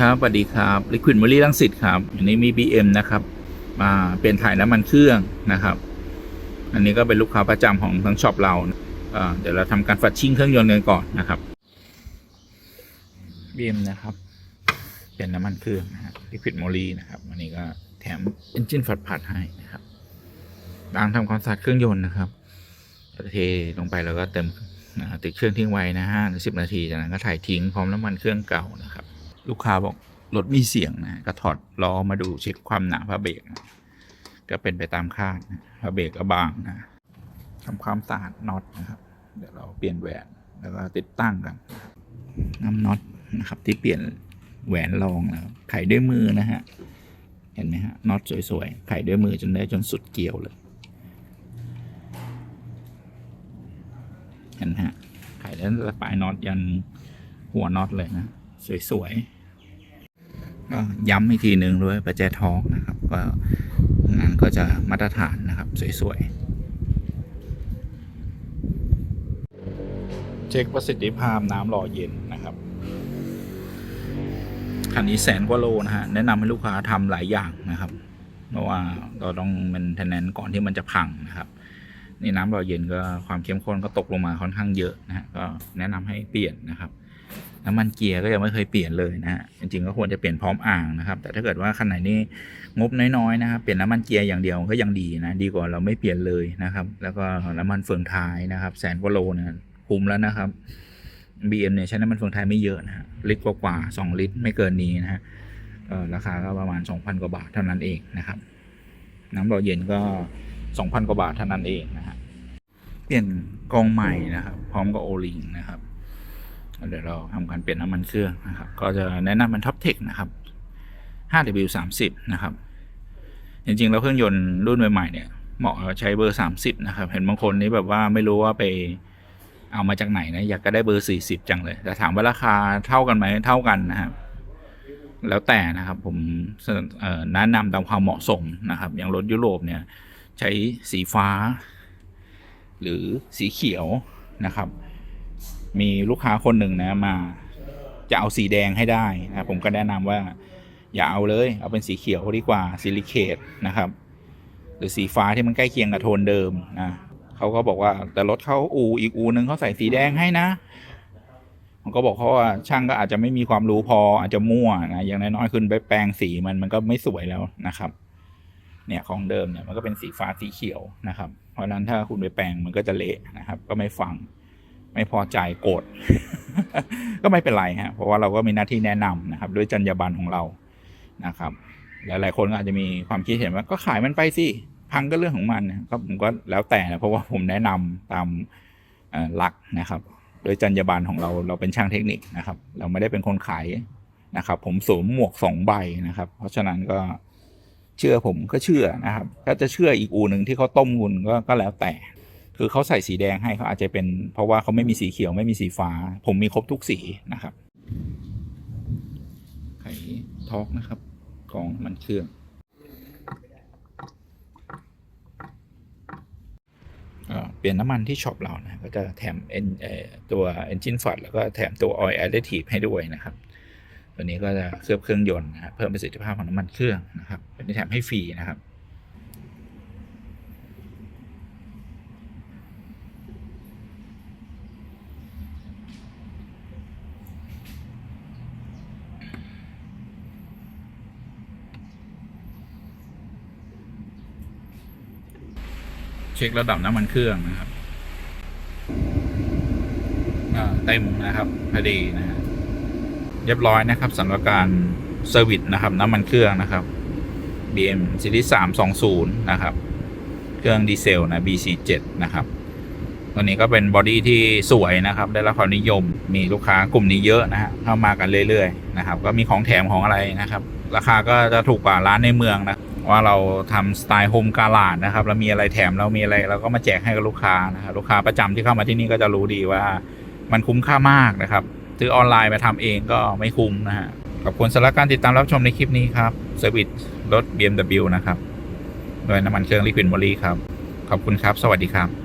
ครับสวัสดีครับลิควิดมอรี่ลังสิตครับ อันนี้มี BM นะครับมาเป็นถ่ายน้ำมันเครื่องนะครับ อันนี้ก็เป็นลูกค้าประจำของทั้งช็อปเราเดี๋ยวเราทำการฟัดชิ่งเครื่องยนต์กันก่อนนะครับ BM นะครับเป็นน้ำมันเครื่องนะฮะลิควิดมอรี่นะครับอันนี้ก็แถมเอนจินฝัดผัดให้นะครับล้างทำความสะอาดเครื่องยนต์นะครับเทลงไปแล้วก็เติมติดเครื่องทิ้งไว้นะห้าหรือสิบนาทีจากนั้นก็ถ่ายทิ้งพร้อมน้ำมันเครื่องเก่านะครับ ลูกค้าบอกรถมีเสียงนะก็ถอดล้อมาดูเช็คความหนาผ้าเบรกนะก็เป็นไปตามคาดนะผ้าเบรกก็บางนะทำความสะอาดน็อตนะครับ เดี๋ยวเราเปลี่ยนแหวนแล้วก็ติดตั้งกันน้ำน็อตนะครับ ที่เปลี่ยนแหวนรองนะครับไขด้วยมือนะฮะเห็นไหมฮะน็อตสวยๆไขด้วยมือจนได้จนสุดเกลียวเลยเห็นไหมฮะไขได้ตั้งแต่ปลายน็อตยันหัวน็อตเลยนะ สวยๆ ก็ย้ำอีกทีหนึ่งด้วยประแจทองนะครับ ก็งานก็จะมาตรฐานนะครับ สวยๆ เช็คประสิทธิภาพน้ำหล่อเย็นนะครับคันนี้แสนกว่าโลนะฮะแนะนำให้ลูกค้าทำหลายอย่างนะครับ เพราะว่าเราต้องมันเทนแนนก่อนที่มันจะพังนะครับนี่น้ำหล่อเย็นก็ความเข้มข้นก็ตกลงมาค่อนข้างเยอะนะฮะก็แนะนำให้เปลี่ยนนะครับ น้ำมันเกียร์ก็ยังไม่เคยเปลี่ยนเลยนะฮะจริงๆก็ควรจะเปลี่ยนพร้อมอ่างนะครับ แต่ถ้าเกิดว่าคันไหนนี่งบน้อยๆนะครับเปลี่ยนน้ำมันเกียร์อย่างเดียวก็ยังดีนะดีกว่าเราไม่เปลี่ยนเลยนะครับ แล้วก็น้ำมันเฟืองท้ายนะครับ แสนกว่าโลนี่ยคุ้มแล้วนะครับ BM เนี่ยใช้น้ำมันเฟืองท้ายไม่เยอะนะฮะลิตรกว่าๆสองลิตรไม่เกินนี้นะฮะราคาก็ประมาณ 2,000 กว่าบาทเท่านั้นเองนะครับ น้ำหล่อเย็นก็ 2,000 กว่าบาทเท่านั้นเองนะฮะเปลี่ยนกองใหม่นะครับ พร้อมกับโอลิงนะครับ เดี๋ยวเราทำการเปลี่ยนน้ำมันเครื่องนะครับ ก็จะแนะนำเป็นท็อปเทคนะครับ 5W30 นะครับ จริงๆ แล้วเครื่องยนต์รุ่นใหม่ๆเนี่ยเหมาะใช้เบอร์ 30 นะครับ เห็นบางคนนี่แบบว่าไม่รู้ว่าไปเอามาจากไหนนะอยากก็ได้เบอร์ 40 จังเลย แต่ถามว่าราคาเท่ากันไหมเท่ากันนะครับ แล้วแต่นะครับผมแนะนำตามความเหมาะสมนะครับ อย่างรถยุโรปเนี่ยใช้สีฟ้า หรือสีเขียวนะครับ มีลูกค้าคนหนึ่งนะมา จะเอาสีแดงให้ได้นะผมก็แนะนำว่า อย่าเอาเลยเอาเป็นสีเขียวดีกว่าซิลิเคตนะครับ หรือสีฟ้าที่มันใกล้เคียงกับโทนเดิมนะเขาก็บอกว่าแต่รถเขาอูอีกอูนึงเขาใส่สีแดงให้นะผมก็บอกเขาว่าช่างก็อาจจะไม่มีความรู้พออาจจะมั่วนะอย่างน้อยๆคุณไปแปลงสีมันมันก็ไม่สวยแล้วนะครับ เนี่ยของเดิมเนี่ยมันก็เป็นสีฟ้าสีเขียวนะครับ เพราะฉะนั้นถ้าคุณไปแปลงมันก็จะเละนะครับ ก็ไม่ฟัง ไม่พอใจโกรธก็ไม่เป็นไรฮะเพราะว่าเราก็มีหน้าที่แนะนำนะครับ ด้วยจรรยาบรรณของเรานะครับ หลาย ๆ คนก็อาจจะมีความคิดเห็นว่าก็ขายมันไปสิพังก็เรื่องของมันก็ผมก็แล้วแต่นะเพราะว่าผมแนะนำตามหลักนะครับ โดยจรรยาบรรณของเราเราเป็นช่างเทคนิคนะครับ เราไม่ได้เป็นคนขายนะครับ ผมสวมหมวกสองใบนะครับ เพราะฉะนั้นก็เชื่อผมก็เชื่อนะครับ ถ้าจะเชื่ออีกอูหนึ่งที่เขาต้มคุณก็ก็แล้วแต่ คือเขาใส่สีแดงให้เขาอาจจะเป็น เพราะว่าเขาไม่มีสีเขียวไม่มีสีฟ้า ผมมีครบทุกสีนะครับไข่ทอกนะครับกองมันเครื่องเปลี่ยนน้ำมันที่ช็อปเรานะก็จะแถมเอนเอ่อตัว engine fat แล้วก็แถมตัว oil additive ให้ด้วยนะครับตัวนี้ก็จะเคลือบเครื่องยนต์นะเพิ่มประสิทธิภาพของน้ำมันเครื่องนะครับเป็นที่แถมให้ฟรีนะครับ เช็คระดับน้ำมันเครื่องนะครับเต็มนะครับพอดีนะฮะเรียบร้อยนะครับสำหรับการเซอร์วิสนะครับน้ำมันเครื่องนะครับ BM ซีรีส์320 นะครับ เครื่องดีเซลนะ BC7 นะครับตัวนี้ก็เป็นบอดี้ที่สวยนะครับ ได้รับความนิยมมีลูกค้ากลุ่มนี้เยอะนะฮะเข้ามากันเรื่อยๆนะครับ ก็มีของแถมของอะไรนะครับ ราคาก็จะถูกกว่าร้านในเมืองนะ ว่าเราทำสไตล์โฮมการาดนะครับเรามีอะไรแถมเรามีอะไรเราก็มาแจกให้กับลูกค้านะครับลูกค้าประจำที่เข้ามาที่นี่ก็จะรู้ดีว่ามันคุ้มค่ามากนะครับซื้อออนไลน์มาทำเองก็ไม่คุ้มนะฮะขอบคุณสำหรับการติดตามรับชมในคลิปนี้ครับเซอร์วิสรถ BMW นะครับโดยน้ำมันเครื่องลิควิดมอลี่ครับ ขอบคุณครับ สวัสดีครับ